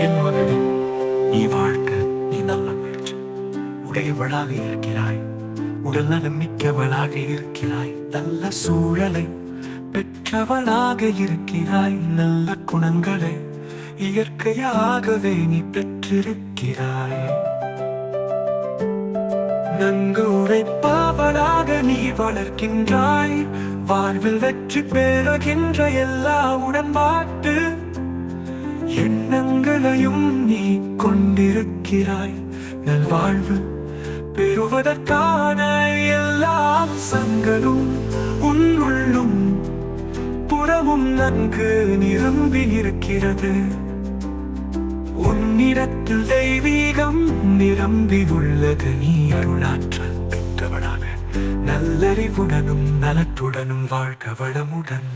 என்னோடு நீ வாழ்க நீ நல்ல முயற்சி உடையவளாக இருக்கிறாய். உடல் நலமிக்கவளாக இருக்கிறாய். நல்ல சூழலை பெற்றவளாக இருக்கிறாய். நல்ல குணங்களை இயற்கையாகவே நீ பெற்றிருக்கிறாய். நன்கு உழைப்பவளாக நீ வளர்க்கின்றாய். வாழ்வில் வெற்றி பெறுகின்ற எல்லா உடன்பாட்டு எண்ணங்களையும் நீ கொண்டிருக்கிறாய். நல்வாழ்வு பெறுவதற்கான எல்லா அம்சங்களும் உன்னுள்ளும் புறமும் நன்கு நிரம்பி இருக்கிறது உன்னிடத்தில் தெய்வீகம் நிரம்பி உள்ளது நீ அருளாற்றல் பெற்றவளாக நல்லறிவுடனும் நலத்துடனும் வாழ்க வளமுடன்.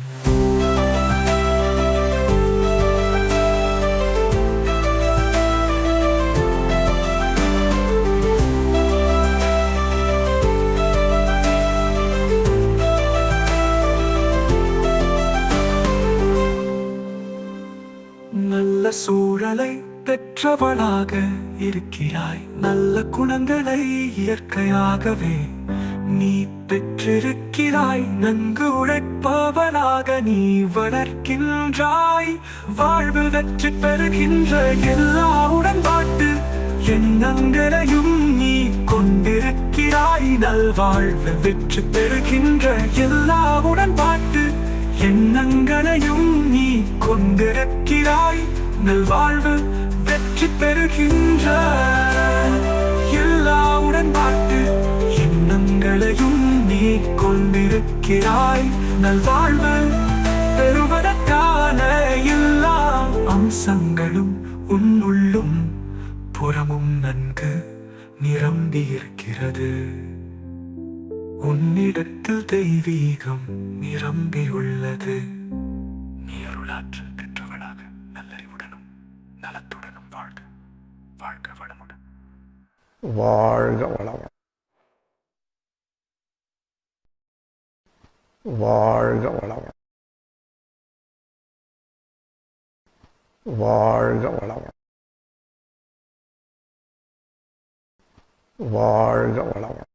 சூழலை பெற்றவளாக இருக்கிறாய். நல்ல குணங்களை இயற்கையாகவே நீ பெற்றிருக்கிறாய். நன்கு உழைப்பவளாக நீ வளர்க்கின்றாய். வாழ்வு வெற்றி பெறுகின்ற எல்லா உடன்பாட்டு எண்ணங்களையும் நீ கொண்டிருக்கிறாய். நல்வாழ்வு வெற்றி பெறுகின்ற எல்லா உடன்பாட்டு எண்ணங்களையும் நீ கொண்டிருக்கிறாய். நல்வாழ்வு வெற்றி பெறுகின்ற எல்லா உடன்பாட்டு எண்ணங்களையும் நீ கொண்டிருக்கிறாய் நல்வாழ்வு பெறுவதற்கான எல்லா அம்சங்களும் உன்னுள்ளும் புறமும் நன்கு நிரம்பியிருக்கிறது. உன்னிடத்தில் தெய்வீகம் நிரம்பியுள்ளது. நீ அருளாற்றல் பெற்றவளாக நல்லறிவுடன் நலத்துடனும் வாழ்க. வாழ்க வளமுடன். வாழ்க வளமுடன். வாழ்க வளமுடன். வாழ்க வளமுடன். வாழ்க வளமுடன்.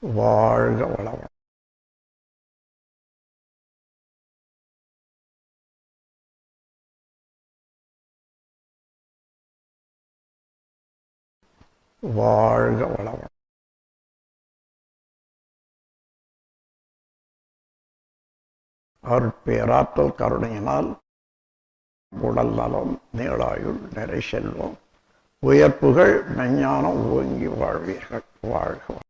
வாழ்க வளமுடன். வாழ்க வளமுடன். அருட்பேராற்றல் கருணையினால் உடல் நலம் நீளாயுள் நிறை செல்வம் உயர்ப்புகள் மெஞ்ஞானம் ஓங்கி வாழ்வீர்கள். வாழ்க